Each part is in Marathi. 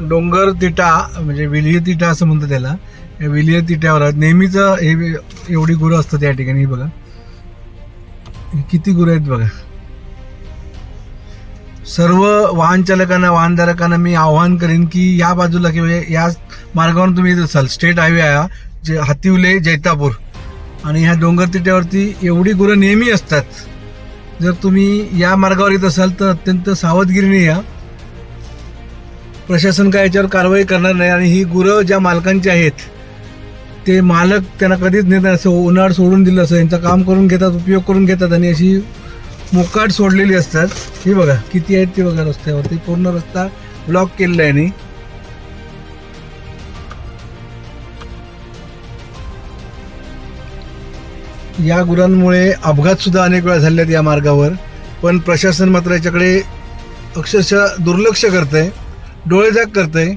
डोंगर तिटा म्हणजे विलिय तिटा असं म्हणतात त्याला. या विलिय तिट्यावर आहेत. नेहमीच हे एवढी गुरं असतात या ठिकाणी हे बघा. किती गुरं आहेत बघा. सर्व वाहन चालकांना वाहनधारकांना मी आवाहन करेन की या बाजूला किंवा या मार्गावर तुम्ही येत असाल स्टेट हायवे आहे हा, जे हातिवले जैतापूर. आणि ह्या डोंगर तिट्यावरती एवढी गुरं नेहमी असतात. जर तुम्ही या मार्गावर येत असाल तर अत्यंत सावधगिरीने या. प्रशासन काय याच्यावर कारवाई करणार नाही आणि ही गुरं ज्या मालकांची आहेत ते मालक त्यांना कधीच नेत नाही असं उन्हाळ सोडून दिलं असं यांचं काम करून घेतात उपयोग करून घेतात आणि अशी मोकाट सोडलेली असतात. ही बघा किती आहेत ते बघा रस्त्यावरती. पूर्ण रस्ता ब्लॉक केलेला आहे यांनी. या गुरांमुळे अपघात सुद्धा अनेक वेळा झाले आहेत या मार्गावर. पण प्रशासन मात्र याच्याकडे अक्षरशः दुर्लक्ष डोळे डोळेझाक करतय.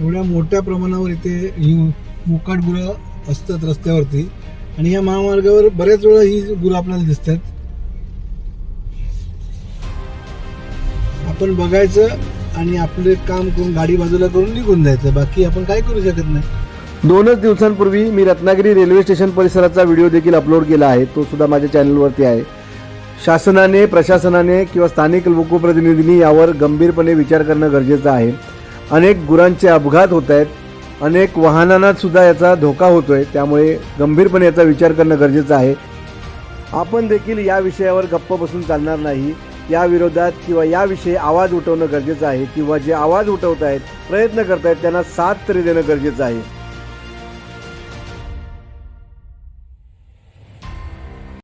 एवढ्या मोठ्या प्रमाणावर इथे ही मोकाट गुरं असतात रस्त्यावरती. आणि या महामार्गावर बऱ्याच वेळा ही गुरं आपल्याला दिसतात. आपण बघायचं आणि आपले काम करून गाडी बाजूला करून निघून जायचं. बाकी आपण काय करू शकत नाही. दोनच दिवसांपूर्वी मी रत्नागिरी रेल्वे स्टेशन परिसराचा व्हिडिओ देखील अपलोड केला आहे. तो सुद्धा माझ्या चॅनलवरती आहे. शासनाने प्रशासनाने किंवा स्थानिक लोकप्रतिनिधींनी यावर गंभीरपणे विचार करणं गरजेचं आहे. अनेक गुरांचे अपघात होत आहेत. अनेक वाहनांना सुद्धा याचा धोका होतोय. त्यामुळे गंभीरपणे याचा विचार करणं गरजेचं आहे. आपण देखील या विषयावर गप्प बसून चालणार नाही. या विरोधात किंवा याविषयी आवाज उठवणं गरजेचं आहे. किंवा जे आवाज उठवत आहेत प्रयत्न करत आहेत त्यांना साथ तरी देणं गरजेचं आहे.